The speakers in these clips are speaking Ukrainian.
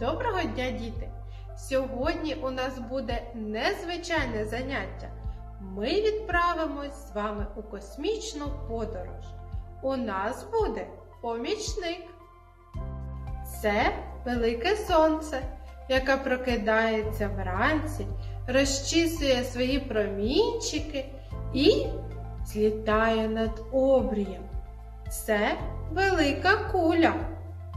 Доброго дня, діти! Сьогодні у нас буде незвичайне заняття. Ми відправимось з вами у космічну подорож. У нас буде помічник. Це велике сонце, яке прокидається вранці, розчісує свої промінчики і злітає над обрієм. Це велика куля.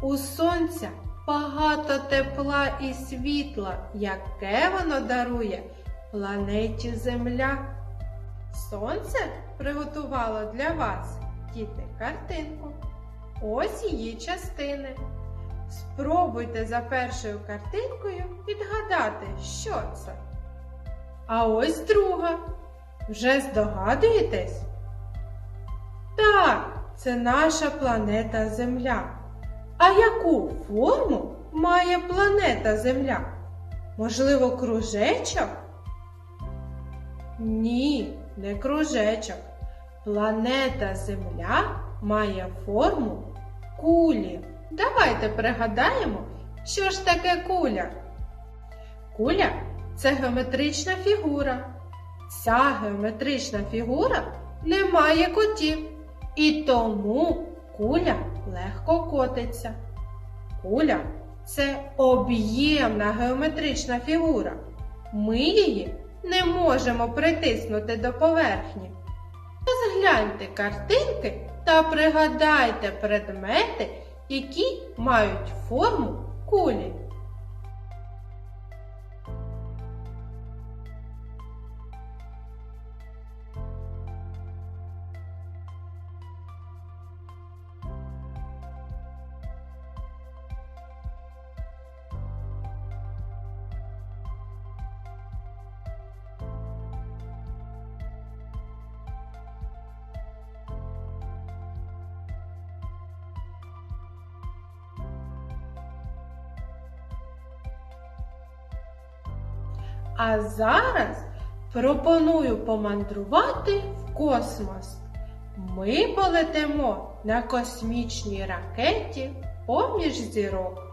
У сонця багато тепла і світла, яке воно дарує планеті Земля. Сонце приготувало для вас, діти, картинку. Ось її частини. Спробуйте за першою картинкою відгадати, що це. А ось друга. Вже здогадуєтесь? Так, це наша планета Земля. А яку форму має планета Земля? Можливо, кружечок? Ні, не кружечок. Планета Земля має форму кулі. Давайте пригадаємо, що ж таке куля. Куля це геометрична фігура. Ця геометрична фігура не має кутів, і тому куля легко котиться. Куля це об'ємна геометрична фігура. Ми її не можемо притиснути до поверхні. Розгляньте картинки та пригадайте предмети, які мають форму кулі. А зараз пропоную помандрувати в космос. Ми полетимо на космічній ракеті поміж зірок.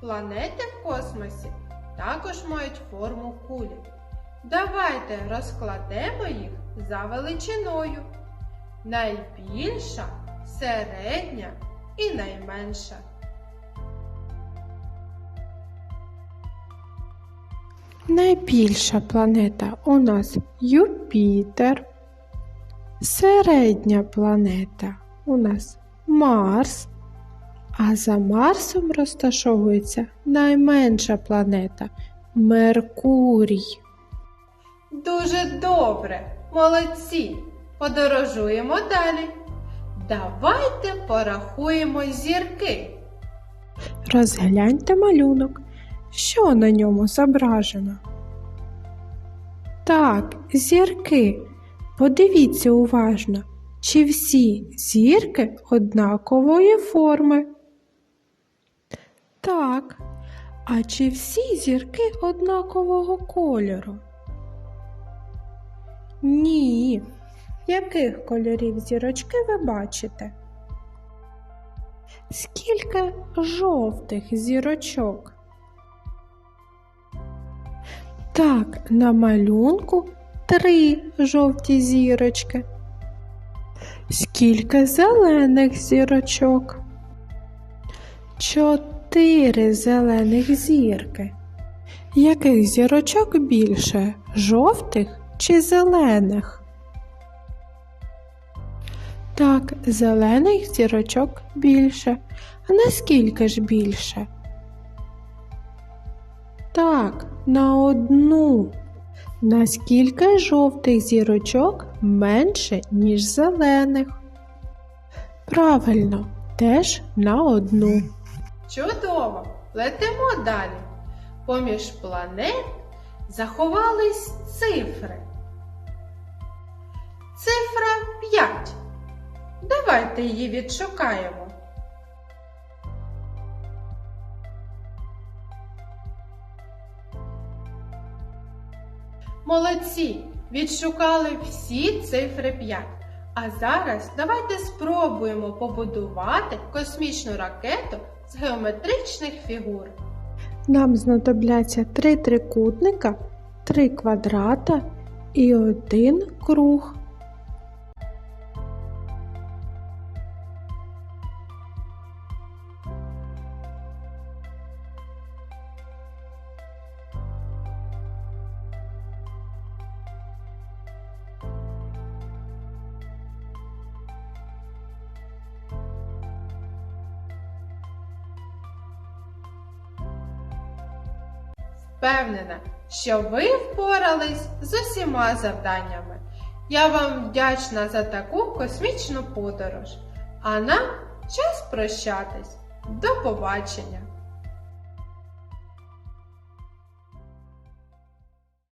Планети в космосі також мають форму кулі. Давайте розкладемо їх за величиною. Найбільша, середня і найменша. Найбільша планета у нас Юпітер. Середня планета у нас Марс. А за Марсом розташовується найменша планета Меркурій. Дуже добре, молодці! Подорожуємо далі. Давайте порахуємо зірки. Розгляньте малюнок. Що на ньому зображено? Так, зірки. Подивіться уважно, чи всі зірки однакової форми. Так. А чи всі зірки однакового кольору? Ні. Яких кольорів зірочки ви бачите? Скільки жовтих зірочок? Так, на малюнку три жовті зірочки. Скільки зелених зірочок? Чотири зелених зірки. Яких зірочок більше? Жовтих чи зелених? Так, зелених зірочок більше. А наскільки ж більше? Так, на одну. Наскільки жовтих зірочок менше, ніж зелених? Правильно, теж на одну. Чудово! Летимо далі. Поміж планет заховались цифри. Цифра 5. Давайте її відшукаємо. Молодці! Відшукали всі цифри 5. А зараз давайте спробуємо побудувати космічну ракету з геометричних фігур. Нам знадобляться три трикутника, три квадрата і один круг. Впевнена, що ви впорались з усіма завданнями. Я вам вдячна за таку космічну подорож. А нам час прощатись. До побачення!